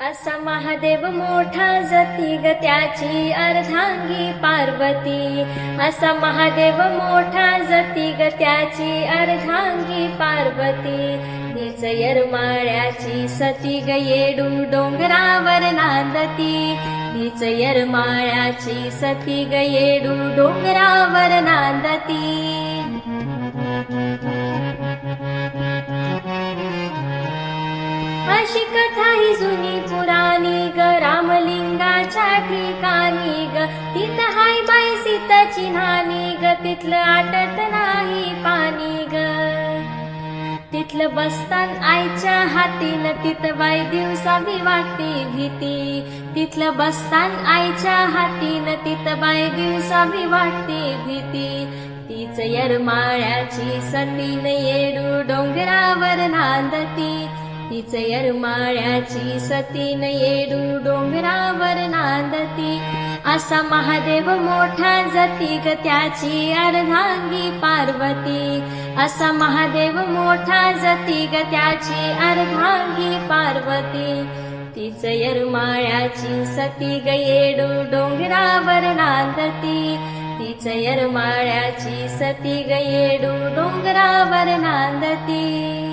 असा महादेव मोठा जती ग त्याची अर्धांगी पार्वती. असा महादेव मोठा जती ग त्याची अर्धांगी पार्वती. नीच यरमाळ्याची सती ग येडू डोंगरावर नांदती. नीच यरमाळ्याची सती ग येडू डोंगरावर ठिकाणी ग. तिथं हाय बाई सीत चिन्हानी ग. तिथलं आटत नाही पाणी ग. तिथलं बसतान आईच्या हातीन तिथं बाई दिवसा बी वाटते भीती तिथलं बसतान आईच्या हातीनं तिथं बाई दिवसा बी वाटते भीती तीच यरमाळ्याची सतीन येडू डोंगरावर नांदती. तीच यरमाळ्याची सतीन येडू डोंगरावर नांदती. असा महादेव मोठा जती ग त्याची अर्धांगी पार्वती. असा महादेव मोठा जती ग त्याची अर्धांगी पार्वती. तिच यरमाळ्याची सती ग येडू डोंगरावर नांदती. तिच यरमाळ्याची सती ग येडू डोंगरावर नांदती.